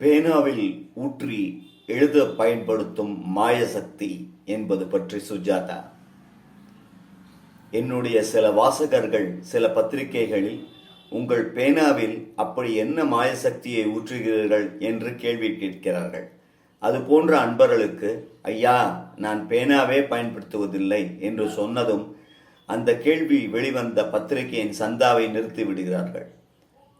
பேனாவில் ஊற்றி எழுத பயன்படுத்தும் மாயசக்தி என்பது பற்றி சுஜாதா. என்னுடைய சில வாசகர்கள் சில பத்திரிகைகளில் உங்கள் பேனாவில் அப்படி என்ன மாயசக்தியை ஊற்றுகிறீர்கள்? என்று கேள்வி கேட்கிறார்கள். அது போன்ற அன்பர்களுக்கு ஐயா நான் பேனாவே பயன்படுத்துவதில்லை என்று சொன்னதும் அந்த கேள்வி வெளிவந்த பத்திரிகையின் சந்தாவை நிறுத்தி விடுகிறார்கள்.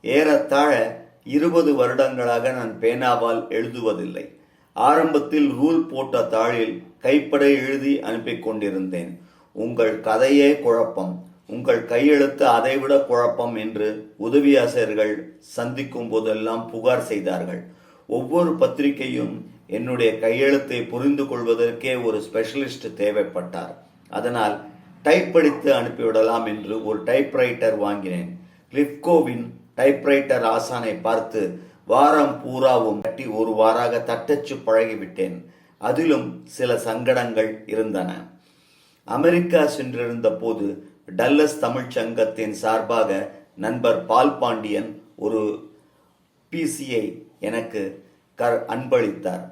ஏறத்தாழ இருபது வருடங்களாக நான் பேனாவால் எழுதுவதில்லை. ஆரம்பத்தில் ரூல் போட்ட தாளில் கைப்பட எழுதி அனுப்பி கொண்டிருந்தேன். உங்கள் கதையே குழப்பம். உங்கள் கையெழுத்து அதைவிட குழப்பம் என்று உதவி ஆசிரியர்கள் சந்திக்கும் போதெல்லாம் புகார் செய்தார்கள். ஒவ்வொரு பத்திரிகையும் என்னுடைய கையெழுத்தை புரிந்து கொள்வதற்கே ஒரு ஸ்பெஷலிஸ்ட் தேவைப்பட்டார். அதனால் டைப் அடித்து அனுப்பிவிடலாம் என்று ஒரு டைப்ரைட்டர் வாங்கினேன். கிளிப்கோவின் டைப்ரைட்டர் ஆசானை பார்த்து வாரம் பூராவும் கட்டி ஒரு வாராக தட்டச்சு பழகிவிட்டேன். அதிலும் சில சங்கடங்கள் இருந்தன. அமெரிக்கா சென்றிருந்த போது டல்லஸ் தமிழ்ச் சங்கத்தின் சார்பாக நண்பர் பால் பாண்டியன் ஒரு பிசியை எனக்கு கர் அன்பளித்தார்.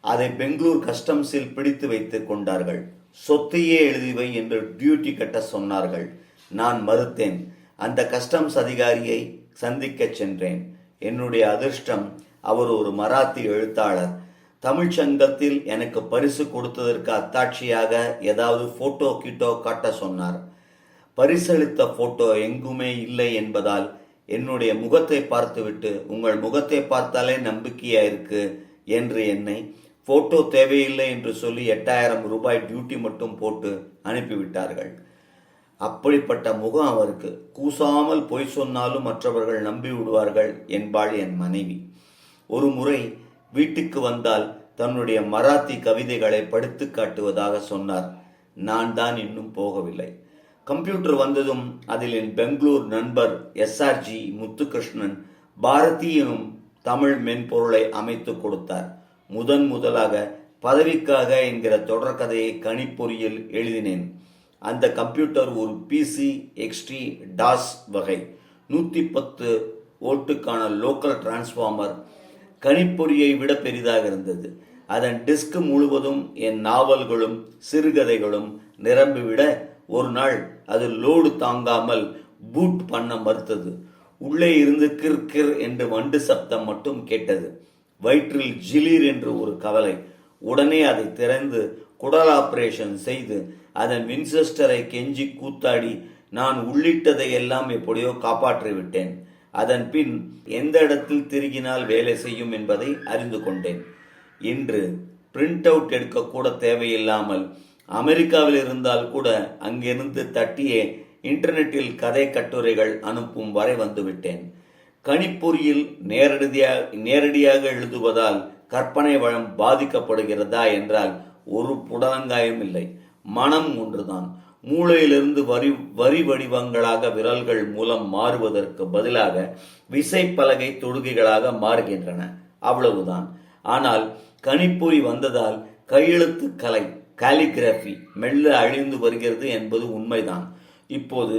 அதை பெங்களூர் கஸ்டம்ஸில் பிடித்து வைத்துக் கொண்டார்கள். சொத்தையே எழுதிவை என்று டியூட்டி கட்ட சொன்னார்கள். நான் மறுத்தேன். அந்த கஸ்டம்ஸ் அதிகாரியை சந்திக்கச் சென்றேன். என்னுடைய அதிர்ஷ்டம் அவர் ஒரு மராத்தி எழுத்தாளர். தமிழ் சங்கத்தில் எனக்கு பரிசு கொடுத்ததற்கு அத்தாட்சியாக ஏதாவது போட்டோ கிட்டோ காட்ட சொன்னார். பரிசளித்த போட்டோ எங்குமே இல்லை என்பதால் என்னுடைய முகத்தை பார்த்துவிட்டு உங்கள் முகத்தை பார்த்தாலே நம்பிக்கையா இருக்கு என்று என்னை போட்டோ தேவையில்லை என்று சொல்லி எட்டாயிரம் ரூபாய் டியூட்டி மட்டும் போட்டு அனுப்பிவிட்டார்கள். அப்படிப்பட்ட முகம் அவருக்கு. கூசாமல் பொய் சொன்னாலும் மற்றவர்கள் நம்பி விடுவார்கள் என்பாள் என் மனைவி. ஒரு முறை வீட்டுக்கு வந்தால் தன்னுடைய மராத்தி கவிதைகளை படித்து காட்டுவதாக சொன்னார். நான் தான் இன்னும் போகவில்லை. கம்ப்யூட்டர் வந்ததும் அதில் என் பெங்களூர் நண்பர் எஸ்ஆர்ஜி முத்துகிருஷ்ணன் பாரதி எனும் தமிழ் மென்பொருளை அமைத்து கொடுத்தார். முதன் முதலாக பதவிக்காக என்கிற தொடர்கதையை கணிப்பொறியில் எழுதினேன். அந்த கம்ப்யூட்டர் ஒரு பிசி எக்ஸ்டி டாஸ் வகை. நூற்றி பத்து ஓட்டுக்கான லோக்கல் டிரான்ஸ்ஃபார்மர் கணிப்பொறியை விட பெரிதாக இருந்தது. அதன் டிஸ்க் முழுவதும் என் நாவல்களும் சிறுகதைகளும் நிரம்பிவிட ஒரு நாள் அது லோடு தாங்காமல் பூட் பண்ண மறுத்தது. உள்ளே இருந்து கிர் கிர் என்று வண்டு சப்தம் மட்டும் கேட்டது. வயிற்றில் ஜிலீர் என்று ஒரு கவலை. உடனே அதை திறந்து குடல் ஆபரேஷன் செய்து அதன் வின்செஸ்டரை கெஞ்சி கூத்தாடி நான் உள்ளிட்டதை எல்லாம் எப்படியோ காப்பாற்றி விட்டேன். அதன் பின் எந்த இடத்தில் திருகினால் வேலை செய்யும் என்பதை அறிந்து கொண்டேன். இன்று பிரிண்ட் அவுட் எடுக்கக்கூட தேவையில்லாமல் அமெரிக்காவில் இருந்தால் கூட அங்கிருந்து தட்டியே இன்டர்நெட்டில் கதை கட்டுரைகள் அனுப்பும் வரை வந்துவிட்டேன் கணிப்பொறியில் நேரடியாக நேரடியாக எழுதுவதால் கற்பனை வளம் பாதிக்கப்படுகிறதா என்றால் ஒரு புடலங்காயம் இல்லை. மனம் ஒன்றுதான். மூளையிலிருந்து வரி வரி வடிவங்களாக விரல்கள் மூலம் மாறுவதற்கு பதிலாக விசைப்பலகை தொடுகைகளாக மாறுகின்றன. அவ்வளவுதான். ஆனால் கணிப்பொறி வந்ததால் கையெழுத்து கலை காலிகிராஃபி மெல்ல அழிந்து வருகிறது என்பது உண்மைதான். இப்போது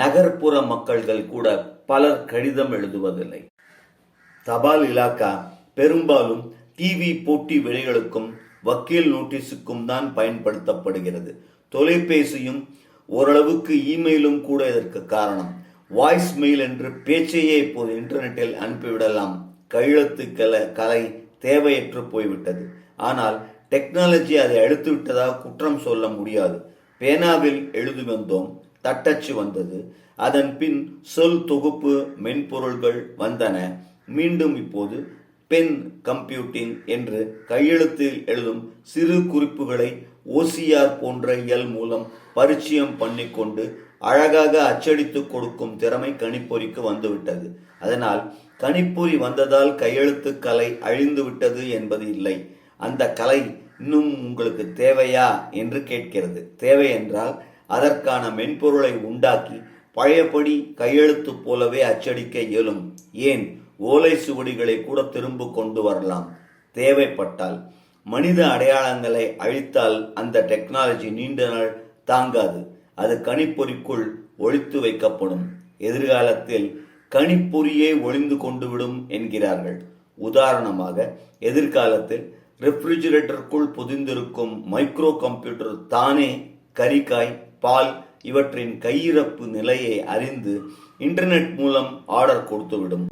நகர்ப்புற மக்கள்கள் கூட பலர் கடிதம் எழுதுவதில்லை. தபால் இலாக்கா பெரும்பாலும் டிவி போட்டி விலைகளுக்கும் வக்கீல் நோட்டீஸுக்கும் தான் பயன்படுத்தப்படுகிறது. தொலைபேசியும் ஓரளவுக்கு இமெயிலும் கூட இதற்கு காரணம். வாய்ஸ் மெயில் என்று பேச்சையே இப்போது இன்டர்நெட்டில் அனுப்பிவிடலாம். கையெழுத்து கல கலை தேவையற்று போய்விட்டது. ஆனால் டெக்னாலஜி அதை அழுத்து விட்டதாக குற்றம் சொல்ல முடியாது. பேனாவில் எழுதி வந்தோம் தட்டச்சு வந்தது. அதன் பின் சொல் தொகுப்பு மென்பொருள்கள் வந்தன. மீண்டும் இப்போது பென் கம்ப்யூட்டிங் என்று கையெழுத்தில் எழுதும் சிறு குறிப்புகளை ஓசிஆர் போன்ற இயல் மூலம் பரிச்சயம் பண்ணிக்கொண்டு அழகாக அச்சடித்து கொடுக்கும் திறமை கணிப்பொறிக்கு வந்துவிட்டது. அதனால் கணிப்பொறி வந்ததால் கையெழுத்து கலை அழிந்து விட்டது என்பது இல்லை. அந்த கலை இன்னும் உங்களுக்கு தேவையா என்று கேட்கிறது. தேவை என்றால் அதற்கான மென்பொருளை உண்டாக்கி பழையபடி கையெழுத்து போலவே அச்சடிக்க இயலும். ஏன்? ஓலை சுவடிகளை கூட திரும்ப கொண்டு வரலாம். தேவைப்பட்டால் மனித அடையாளங்களை அழித்தால் அந்த டெக்னாலஜி நீண்ட நாள் தாங்காது. அது கணிப்பொறிக்குள் ஒழித்து வைக்கப்படும். எதிர்காலத்தில் கணிப்பொறியே ஒளிந்து கொண்டு விடும் என்கிறார்கள். உதாரணமாக எதிர்காலத்தில் ரெஃப்ரிஜிரேட்டருக்குள் புதிந்திருக்கும் மைக்ரோ கம்ப்யூட்டர் தானே கறிக்காய் பால் இவற்றின் கையிறப்பு நிலையை அறிந்து இன்டர்நெட் மூலம் ஆர்டர் கொடுத்துவிடும்.